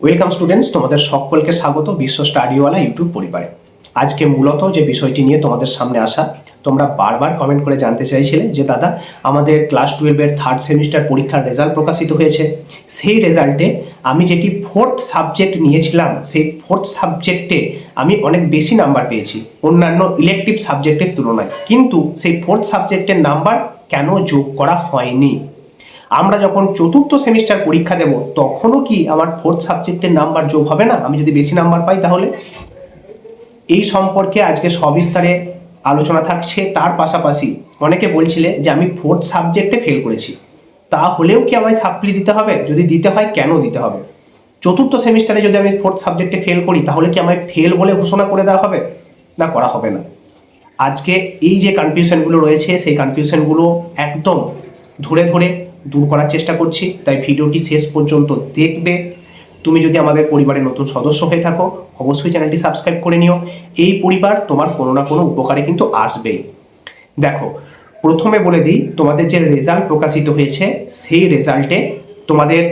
Welcome students তোমাদের সকলকে স্বাগত বিশ্ব স্টাডিওয়ালা ইউটিউব পরিবারে। আজকে মূলত যে বিষয়টি নিয়ে তোমাদের সামনে আসা, তোমরা বারবার কমেন্ট করে জানতে চাইছিলে যে, দাদা, আমাদের ক্লাস টুয়েলভের থার্ড সেমিস্টার পরীক্ষার রেজাল্ট প্রকাশিত হয়েছে। সেই রেজাল্টে আমি যেটি ফোর্থ সাবজেক্ট নিয়েছিলাম, সেই ফোর্থ সাবজেক্টে আমি অনেক বেশি নাম্বার পেয়েছি, অন্যান্য ইলেকটিভ সাবজেক্টের তুলনায়। কিন্তু সেই ফোর্থ সাবজেক্টের নাম্বার কেন যোগ করা হয়নি? আমরা যখন চতুর্থ সেমিস্টার পরীক্ষা দেব, তখনও কি আমার ফোর্থ সাবজেক্টের নাম্বার যোগ হবে না? আমি যদি বেশি নাম্বার পাই তাহলে? এই সম্পর্কে আজকে সবিস্তারে আলোচনা থাকছে। তার পাশাপাশি অনেকে বলছিলে যে আমি ফোর্থ সাবজেক্টে ফেল করেছি। তাহলেও কি আমায় সাপ্লি দিতে হবে? যদি দিতে হয়, কেন দিতে হবে? চতুর্থ সেমিস্টারে যদি আমি ফোর্থ সাবজেক্টে ফেল করি, তাহলে কি আমায় ফেল বলে ঘোষণা করে দেওয়া হবে? না, করা হবে না। আজকে এই যে কনফিউশনগুলো রয়েছে, সেই কনফিউশনগুলো একদম ধরে ধরে দূর করার চেষ্টা করছি। তাই ভিডিওটি শেষ পর্যন্ত দেখবে। তুমি যদি আমাদের পরিবারের নতুন সদস্য হয়ে থাকো, অবশ্যই চ্যানেলটি সাবস্ক্রাইব করে নিও। এই পরিবার তোমার কোনো না কোনো উপকারে কিন্তু আসবেই। দেখো, প্রথমে বলে দিই, তোমাদের যে রেজাল্ট প্রকাশিত হয়েছে, সেই রেজাল্টে তোমাদের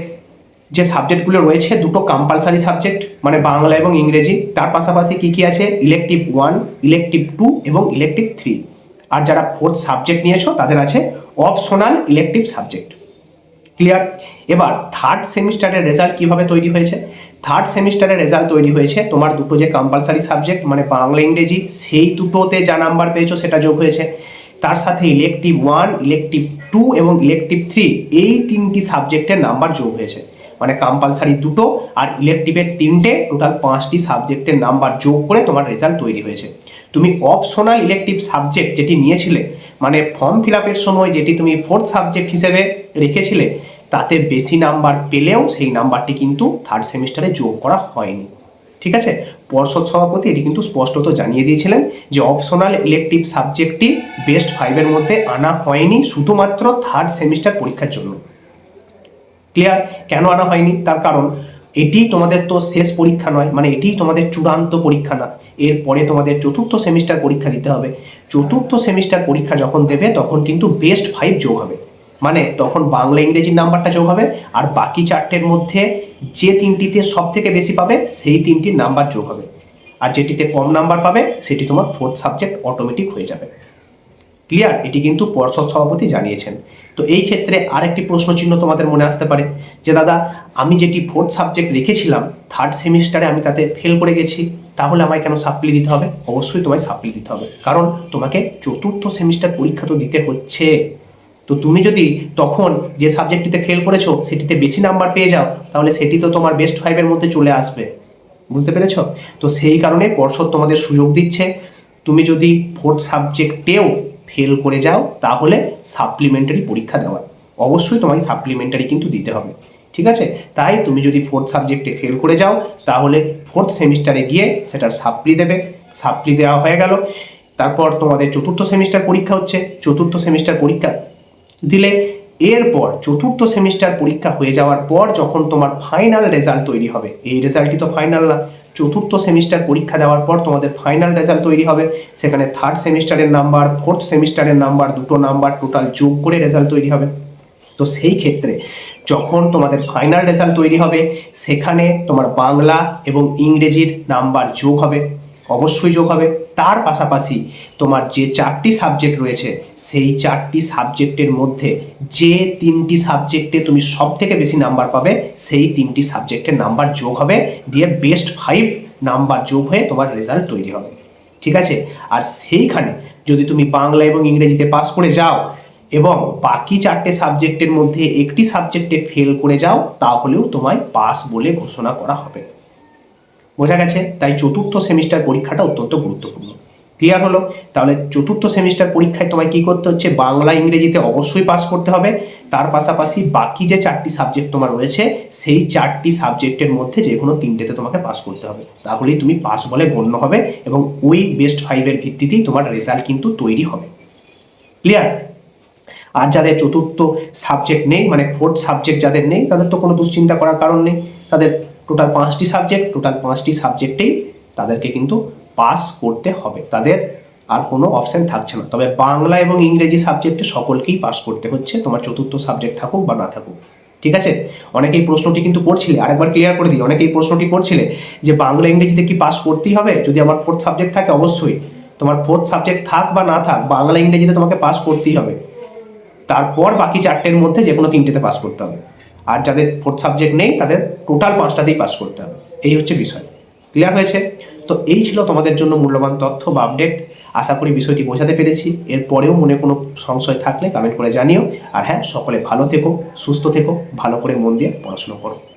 যে সাবজেক্টগুলো রয়েছে, দুটো কম্পালসারি সাবজেক্ট মানে বাংলা এবং ইংরেজি। তার পাশাপাশি কি কি আছে? ইলেকটিভ ওয়ান ইলেকটিভ টু এবং ইলেকটিভ থ্রি আর যারা ফোর্থ সাবজেক্ট নিয়েছো, তাদের আছে অপশনাল ইলেকটিভ সাবজেক্ট ক্লিয়ার এবার থার্ড সেমিস্টারের রেজাল্ট কীভাবে তৈরি হয়েছে? থার্ড সেমিস্টারের রেজাল্ট তৈরি হয়েছে, তোমার দুটো যে কম্পালসারি সাবজেক্ট মানে বাংলা, ইংরেজি, সেই দুটোতে যা নাম্বার পেয়েছ সেটা যোগ হয়েছে। তার সাথে ইলেকটিভ ওয়ান ইলেকটিভ টু এবং ইলেকটিভ থ্রি এই তিনটি সাবজেক্টের নাম্বার যোগ হয়েছে। মানে কম্পালসারি দুটো আর ইলেকটিভের তিনটে টোটাল পাঁচটি সাবজেক্টের নাম্বার যোগ করে তোমার রেজাল্ট তৈরি হয়েছে। তুমি অপশনাল ইলেকটিভ সাবজেক্ট যেটি নিয়েছিলে মানে ফর্ম ফিল আপের সময় যেটি তুমি ফোর্থ সাবজেক্ট হিসেবে রেখেছিলে, তাতে বেশি নাম্বার পেলেও সেই নাম্বারটি কিন্তু থার্ড সেমিস্টারে যোগ করা হয়নি। ঠিক আছে? পর্ষদ সভাপতি এটি কিন্তু স্পষ্টত জানিয়ে দিয়েছিলেন যে অপশনাল ইলেকটিভ সাবজেক্টটি বেস্ট ফাইভের মধ্যে আনা হয়নি শুধুমাত্র থার্ড সেমিস্টার পরীক্ষার জন্য। ক্লিয়ার কেন আনা হয়নি? তার কারণ এটি তোমাদের তো শেষ পরীক্ষা নয় মানে এটি তোমাদের চূড়ান্ত পরীক্ষা না। এরপরে তোমাদের চতুর্থ সেমিস্টার পরীক্ষা দিতে হবে। চতুর্থ সেমিস্টার পরীক্ষা যখন দেবে, তখন কিন্তু বেস্ট ফাইভ যোগ হবে। মানে তখন বাংলা ইংরেজির নাম্বারটা যোগ হবে, আর বাকি চারটের মধ্যে যে তিনটিতে সব থেকে বেশি পাবে, সেই তিনটির নাম্বার যোগ হবে। আর যেটিতে কম নাম্বার পাবে, সেটি তোমার ফোর্থ সাবজেক্ট অটোমেটিক হয়ে যাবে। ক্লিয়ার এটি কিন্তু পর্ষদ সভাপতি জানিয়েছেন। তো এই ক্ষেত্রে আরেকটি প্রশ্ন চিহ্ন তোমাদের মনে আসতে পারে, যে দাদা, আমি যেটি ফোর্থ সাবজেক্ট রেখেছিলাম থার্ড সেমিস্টারে আমি তাতে ফেল করে গেছি, তাহলে আমায় কেন সাপ্লি দিতে হবে? অবশ্যই তোমায় সাপ্লি দিতে হবে। কারণ তোমাকে চতুর্থ সেমিস্টার পরীক্ষা তো দিতে হচ্ছে। তো তুমি যদি তখন যে সাবজেক্টটিতে ফেল করেছ, সেটিতে বেশি নাম্বার পেয়ে যাও, তাহলে সেটি তো তোমার বেস্ট ফাইভের মধ্যে চলে আসবে। বুঝতে পেরেছ? তো সেই কারণে পর্ষদ তোমাদের সুযোগ দিচ্ছে। তুমি যদি ফোর্থ সাবজেক্টেও ফেল করে যাও, তাহলে সাপ্লিমেন্টারি পরীক্ষা দেওয়া অবশ্যই তোমাকে সাপ্লিমেন্টারি কিন্তু দিতে হবে। ঠিক আছে? তাই তুমি যদি ফোর্থ সাবজেক্টে ফেল করে যাও, তাহলে ফোর্থ সেমিস্টারে গিয়ে সেটার সাপ্লি দেবে। সাপ্লি দেওয়া হয়ে গেল। তারপর তোমাদের চতুর্থ সেমিস্টার পরীক্ষা হচ্ছে। চতুর্থ সেমিস্টার পরীক্ষা দিলে এরপর চতুর্থ সেমিস্টার পরীক্ষা হয়ে যাওয়ার পর যখন তোমার ফাইনাল রেজাল্ট তৈরি হবে। এই রেজাল্টই তো ফাইনাল না। চতুর্থ সেমিস্টার পরীক্ষা দেওয়ার পর তোমাদের ফাইনাল রেজাল্ট তৈরি হবে। সেখানে থার্ড সেমিস্টারের নাম্বার ফোর্থ সেমিস্টারের নাম্বার দুটো নাম্বার টোটাল যোগ করে রেজাল্ট তৈরি হবে। তো সেই ক্ষেত্রে যখন তোমাদের ফাইনাল রেজাল্ট তৈরি হবে, সেখানে তোমার বাংলা এবং ইংরেজির নাম্বার যোগ হবে। অবশ্যই যোগ হবে। তার পাশাপাশি তোমার যে চারটি সাবজেক্ট রয়েছে, সেই চারটি সাবজেক্টের মধ্যে যে তিনটি সাবজেক্টে তুমি সব থেকে বেশি নাম্বার পাবে, সেই তিনটি সাবজেক্টের নাম্বার যোগ হবে। দিয়ে বেস্ট ফাইভ নাম্বার যোগ হয়ে তোমার রেজাল্ট তৈরি হবে। ঠিক আছে? আর সেইখানে যদি তুমি বাংলা এবং ইংরেজিতে পাস করে যাও এবং বাকি চারটে সাবজেক্টের মধ্যে একটি সাবজেক্টে ফেল করে যাও, তাহলেও তোমায় পাস বলে ঘোষণা করা হবে। বোঝা গেছে, তাই চতুর্থ সেমিস্টার পরীক্ষাটা অত্যন্ত গুরুত্বপূর্ণ। ক্লিয়ার হলো? তাহলে চতুর্থ সেমিস্টার পরীক্ষায় তোমায় কি করতে হচ্ছে? বাংলা, ইংরেজিতে অবশ্যই পাস করতে হবে। তার পাশাপাশি বাকি যে চারটি সাবজেক্ট তোমার রয়েছে, সেই চারটি সাবজেক্টের মধ্যে যে কোনো তিনটেতে তোমাকে পাস করতে হবে। তাহলেই তুমি পাস বলে গণ্য হবে এবং ওই বেস্ট ফাইভের ভিত্তিতেই তোমার রেজাল্ট কিন্তু তৈরি হবে। ক্লিয়ার আর যাদের চতুর্থ সাবজেক্ট নেই মানে ফোর্থ সাবজেক্ট যাদের নেই, তাদের তো কোনো দুশ্চিন্তা করার কারণ নেই। তাদের টোটাল পাঁচটি সাবজেক্ট টোটাল পাঁচটি সাবজেক্টেই তাদেরকে কিন্তু পাস করতে হবে। তাদের আর কোনো অপশন থাকছে না। তবে বাংলা এবং ইংরেজি সাবজেক্টে সকলকেই পাস করতে হচ্ছে। তোমার চতুর্থ সাবজেক্ট থাকুক বা না থাকুক। ঠিক আছে? অনেকেই প্রশ্নটি কিন্তু করছিলে। আরেকবার ক্লিয়ার করে দিই। অনেকেই প্রশ্নটি করছিলে যে বাংলা, ইংরেজিতে কি পাস করতেই হবে? যদি আমার ফোর্থ সাবজেক্ট থাকে, অবশ্যই। তোমার ফোর্থ সাবজেক্ট থাক বা না থাক, বাংলা, ইংরেজিতে তোমাকে পাস করতেই হবে। তারপর বাকি চারটের মধ্যে যে কোনো তিনটেতে পাস করতে হবে। আর যাদের ফোর্থ সাবজেক্ট নেই, তাদের টোটাল পাঁচটাতেই পাস করতে হবে। এই হচ্ছে বিষয়। ক্লিয়ার হয়েছে? তো এই ছিল তোমাদের জন্য মূল্যবান তথ্য বা আপডেট আশা করি বিষয়টি বোঝাতে পেরেছি। এরপরেও মনে কোনো সংশয় থাকলে কমেন্ট করে জানিও। আর হ্যাঁ সকলে ভালো থেকো, সুস্থ থেকো, ভালো করে মন দিয়ে পড়াশুনো করো।